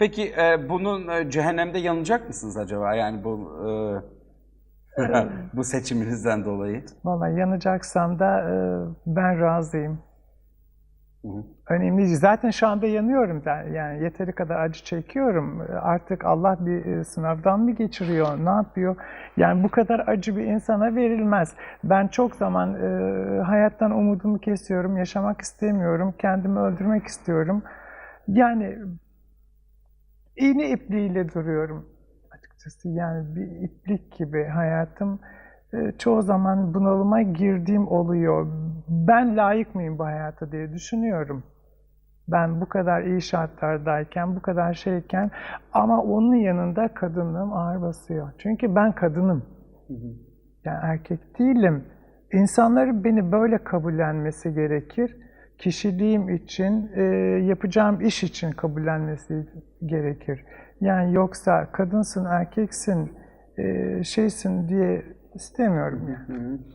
Peki e, bunun e, cehennemde yanacak mısınız acaba? Yani bu e, bu seçiminizden dolayı. Vallahi yanacaksam da e, ben razıyım. Hı hı. Önemli değil. Zaten şu anda yanıyorum da yani yeteri kadar acı çekiyorum. Artık Allah bir e, sınavdan mı geçiriyor, ne yapıyor? Yani bu kadar acı bir insana verilmez. Ben çok zaman e, hayattan umudumu kesiyorum, yaşamak istemiyorum, kendimi öldürmek istiyorum. Yani iğne ipliğiyle duruyorum açıkçası. Yani bir iplik gibi hayatım. E, çoğu zaman bunalıma girdiğim oluyor. Ben layık mıyım bu hayata diye düşünüyorum. Ben bu kadar iyi şartlardayken, bu kadar şeyken ama onun yanında kadınlığım ağır basıyor. Çünkü ben kadınım. Yani erkek değilim. İnsanların beni böyle kabullenmesi gerekir. Kişiliğim için, e, yapacağım iş için kabullenmesi gerekir. Yani yoksa kadınsın, erkeksin, e, şeysin diye istemiyorum yani. Hı hı.